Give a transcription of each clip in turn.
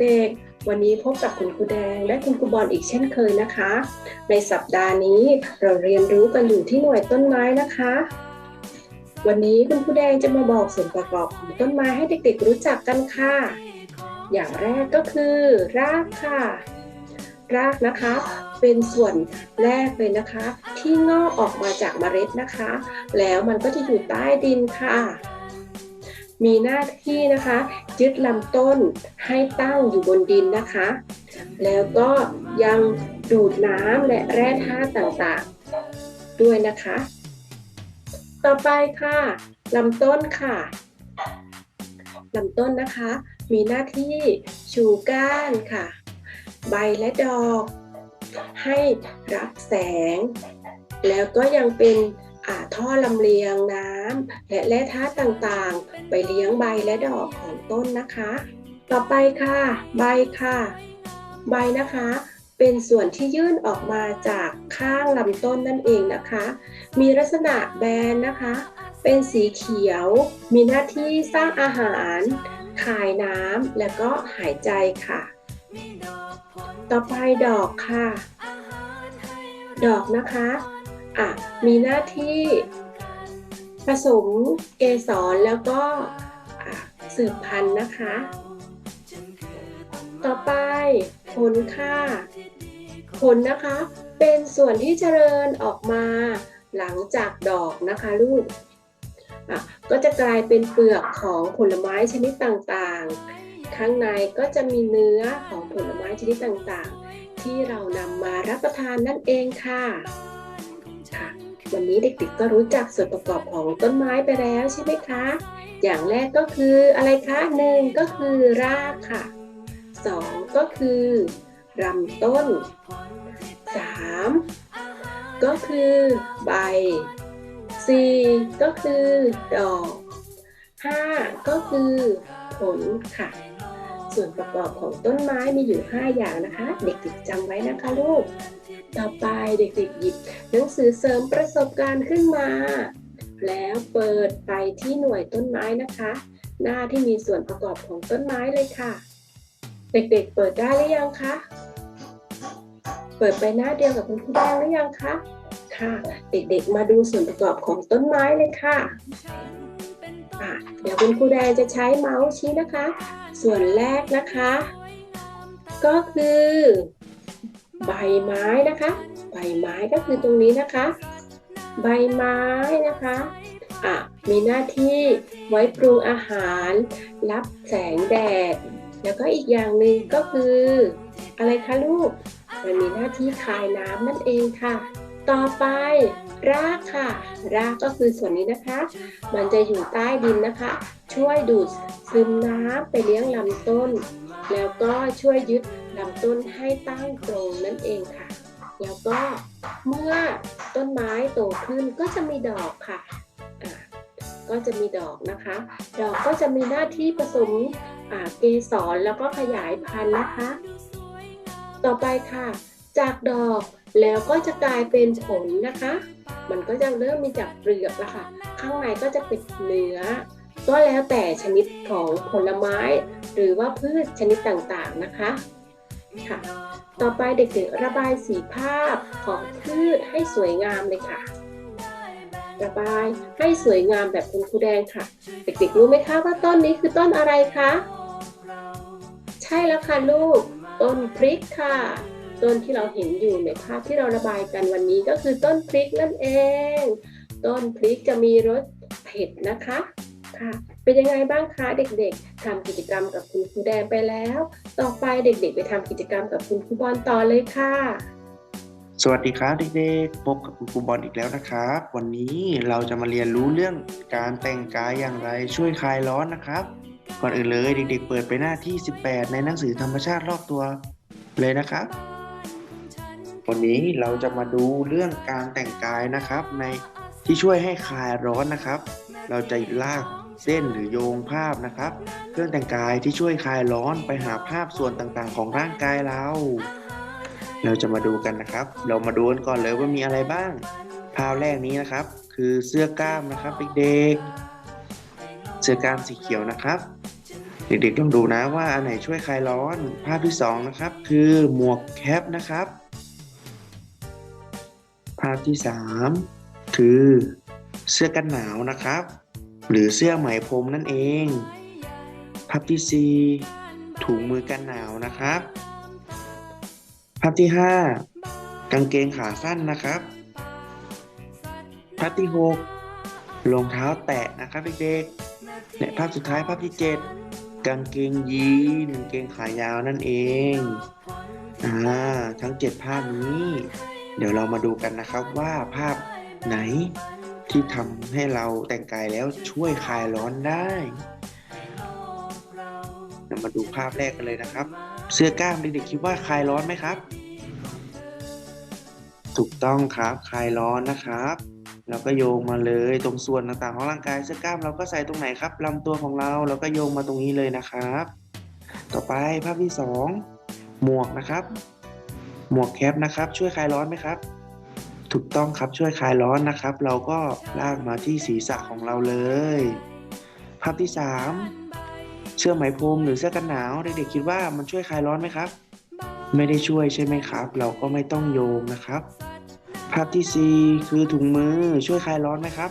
เด็กๆ วันนี้พบกับคุณครูแดงและคุณครูบอลอีกเช่นเคยนะคะ ในสัปดาห์นี้เราเรียนรู้กันอยู่ที่หน่วยต้นไม้นะคะ วันนี้คุณครูแดงจะมาบอกส่วนประกอบของต้นไม้ให้เด็กๆ รู้จักกันค่ะ อย่างแรกก็คือ รากค่ะ รากนะคะเป็นส่วนแรกเลยนะคะ ที่งอกออกมาจากเมล็ดนะคะ แล้วมันก็จะอยู่ใต้ดินค่ะ มีหน้าที่นะคะยึดลำต้นให้ตั้งอยู่บนดินนะคะ แล้วก็ยังดูดน้ำและแร่ธาตุต่างๆ ด้วยนะคะ ต่อไปค่ะลำต้นค่ะลำต้นนะคะ มีหน้าที่ชูก้านค่ะ ใบและดอก ให้รับแสง แล้วก็ยังเป็น ท่อลำเลียงน้ำและแร่ธาตุต่างๆ ไปเลี้ยงใบและดอกของต้นนะคะ ต่อไปค่ะ ใบค่ะ ใบนะคะ เป็นส่วนที่ยื่นออกมาจากข้างลำต้นนั่นเองนะคะ มีลักษณะแบนนะคะ เป็นสีเขียว มีหน้าที่สร้างอาหารคายน้ำและก็หายใจค่ะ ต่อไปดอกค่ะ ดอกนะคะ อะมีหน้าที่ผสมเกสรแล้วก็สืบพันธุ์นะคะ ต่อไปผลค่ะ ผลนะคะเป็นส่วนที่เจริญออกมาหลังจากดอกนะคะลูก ก็จะกลายเป็นเปลือกของผลไม้ชนิดต่างๆ ข้างในก็จะมีเนื้อของผลไม้ชนิดต่างๆ ที่เรานำมารับประทานนั่นเองค่ะ วันนี้เด็กๆก็รู้จักส่วนประกอบของต้นไม้ไปแล้วใช่ไหมคะ อย่างแรกก็คืออะไรคะหนึ่งก็คือรากค่ะสองก็คือลำต้นสามก็คือใบสี่ก็คือดอกห้าก็คือผลค่ะ ส่วนประกอบของต้นไม้มีอยู่ 5 อย่างนะคะ เด็กๆจำไว้นะคะลูก ต่อไปเด็กๆหยิบหนังสือเสริมประสบการณ์ขึ้นมา แล้วเปิดไปที่หน่วยต้นไม้นะคะ หน้าที่มีส่วนประกอบของต้นไม้เลยค่ะ เด็กๆเปิดได้หรือยังคะเปิดไปหน้าเดียวกับคุณครูแดงหรือยังคะค่ะ เด็กๆมาดูส่วนประกอบของต้นไม้เลยค่ะ อะ เดี๋ยวคุณครูแดงจะใช้เมาส์ชี้นะคะ ส่วนแรกนะคะ ก็คือ ใบไม้นะคะ ใบไม้ก็คือตรงนี้นะคะ ใบไม้นะคะอะมีหน้าที่ไว้ปรุงอาหาร รับแสงแดด แล้วก็อีกอย่างหนึ่งก็คือ อะไรคะลูก มันมีหน้าที่คายน้ำนั่นเองค่ะ ต่อไปรากค่ะ รากก็คือส่วนนี้นะคะ มันจะอยู่ใต้ดินนะคะ ช่วยดูดซึมน้ำไปเลี้ยงลำต้น แล้วก็ช่วยยึดลำต้นให้ตั้งตรงนั่นเองค่ะ แล้วก็เมื่อต้นไม้โตขึ้นก็จะมีดอกค่ะก็จะมีดอกนะคะ ดอกก็จะมีหน้าที่ผสมเกสรแล้วก็ขยายพันธุ์นะคะ ต่อไปค่ะ จากดอก แล้วก็จะกลายเป็นผลนะคะ มันก็จะเริ่มมีจากเปลือกแล้วค่ะ ข้างในก็จะเป็นเนื้อ ก็แล้วแต่ชนิดของผลไม้ หรือว่าพืชชนิดต่างๆนะคะค่ะ ต่อไปเด็กๆระบายสีภาพของพืชให้สวยงามเลยค่ะ ระบายให้สวยงามแบบคุณครูแดงค่ะ เด็กๆรู้ไหมคะว่าต้นนี้คือต้นอะไรคะ ใช่แล้วค่ะลูก ต้นพริกค่ะ ต้นที่เราเห็นอยู่ในภาพที่เราระบายกันวันนี้ก็คือต้นพริกนั่นเอง ต้นพริกจะมีรสเผ็ดนะคะค่ะเป็นยังไงบ้างคะเด็กๆทำกิจกรรมกับคุณครูแดงไปแล้ว ต่อไปเด็กๆ ไปทำกิจกรรมกับคุณครูบอลต่อเลยค่ะ สวัสดีครับเด็กๆ พบกับคุณครูบอลอีกแล้วนะครับ วันนี้เราจะมาเรียนรู้เรื่องการแต่งกายอย่างไรช่วยคลายร้อนนะครับ ก่อนอื่นเลยเด็กๆ เปิดไปหน้าที่ 18 ในหนังสือธรรมชาติรอบตัวเลยนะครับ วันนี้เราจะมาดูเรื่องการแต่งกายนะครับ ในที่ช่วยให้คลายร้อนนะครับ เราจะลากเส้นหรือโยงภาพนะครับ เครื่องแต่งกายที่ช่วยคลายร้อนไปหาภาพส่วนต่างๆ ของร่างกายเรา เราจะมาดูกันนะครับ เรามาดูกันก่อนเลยว่ามีอะไรบ้าง ภาพแรกนี้นะครับ คือเสื้อกล้ามนะครับเด็กๆเสื้อกล้ามสีเขียวนะครับเด็กๆลองดูนะว่าอันไหนช่วยคลายร้อน ภาพที่สองนะครับคือหมวกแคปนะครับ ภาพที่สามคือ เสื้อกันหนาวนะครับ หรือเสื้อไหมพรมนั่นเอง ภาพที่สี่ถุงมือกันหนาวนะครับ ภาพที่ห้ากางเกงขาสั้นนะครับ ภาพที่หกรองเท้าแตะนะครับเด็กๆและภาพสุดท้ายภาพที่เจ็ดกางเกงยีนกางเกงขายาวนั่นเองอ่าทั้งเจ็ดภาพนี้ เดี๋ยวเรามาดูกันนะครับว่าภาพไหนที่ทำให้เราแต่งกายแล้วช่วยคลายร้อนได้เรามาดูภาพแรกกันเลยนะครับ เสื้อกล้ามเด็กๆคิดว่าคลายร้อนไหมครับ ถูกต้องครับคลายร้อนนะครับ เราก็โยงมาเลยตรงส่วนต่างๆของร่างกายเสื้อกล้ามเราก็ใส่ตรงไหนครับลำตัวของเราเราก็โยงมาตรงนี้เลยนะครับ ต่อไปภาพที่สองหมวกนะครับ หมวกแคปนะครับ ช่วยคลายร้อนไหมครับ ถูกต้องครับช่วยคลายร้อนนะครับ เราก็ลากมาที่ศีรษะของเราเลย ภาพที่สามเสื้อไหมพรมหรือเสื้อกันหนาวเด็กๆคิดว่ามันช่วยคลายร้อนไหมครับ ไม่ได้ช่วยใช่ไหมครับ เราก็ไม่ต้องโยงนะครับ ภาพที่สี่คือถุงมือช่วยคลายร้อนไหมครับ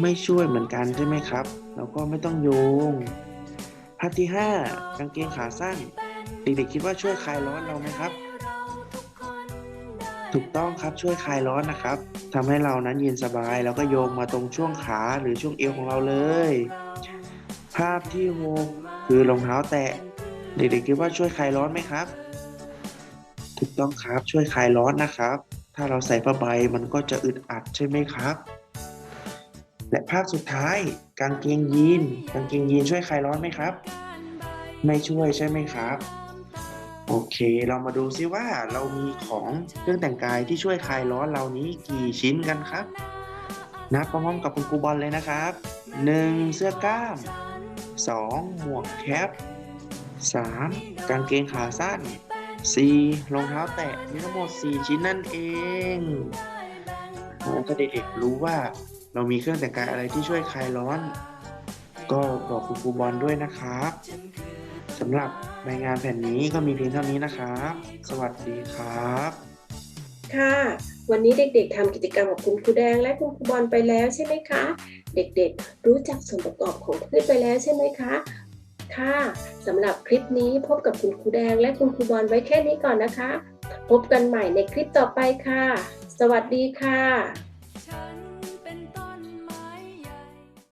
ไม่ช่วยเหมือนกันใช่ไหมครับ เราก็ไม่ต้องโยง ภาพที่ห้ากางเกงขาสั้นเด็กๆคิดว่าช่วยคลายร้อนเราไหมครับ ถูกต้องครับช่วยคลายร้อนนะครับทำให้เรานั้นเย็นสบายแล้วก็โยงมาตรงช่วงขาหรือช่วงเอวของเราเลย ภาพที่หกคือรองเท้าแตะ เด็กๆคิดว่าช่วยคลายร้อนไหมครับ ถูกต้องครับช่วยคลายร้อนนะครับ ถ้าเราใส่ผ้าใบมันก็จะอึดอัดใช่ไหมครับ และภาพสุดท้ายกางเกงยีนกางเกงยีนช่วยคลายร้อนไหมครับ ไม่ช่วยใช่ไหมครับ โอเค เรามาดูซิว่าเรามีของเครื่องแต่งกายที่ช่วยคลายร้อนเรานี้กี่ชิ้นกันครับ นับพร้อมกับคุณครูบอลเลยนะครับ 1. เสื้อกล้าม 2. หมวกแคป 3. กางเกงขาสั้น 4. รองเท้าแตะมีทั้งหมด 4 ชิ้นนั่นเองแล้วก็เด็กๆรู้ว่าเรามีเครื่องแต่งกายอะไรที่ช่วยคลายร้อน ก็บอกคุณครูบอลด้วยนะครับ สำหรับรายงานแผ่นนี้ก็มีเพียงเท่านี้นะครับ สวัสดีครับ ค่ะ วันนี้เด็กๆทำกิจกรรมกับคุณครูแดงและคุณครูบอลไปแล้วใช่ไหมคะ เด็กๆ รู้จักส่วนประกอบของพืชไปแล้วใช่ไหมคะ ค่ะสำหรับคลิปนี้พบกับคุณครูแดงและคุณครูบอลไว้แค่นี้ก่อนนะคะ พบกันใหม่ในคลิปต่อไปค่ะ สวัสดีค่ะ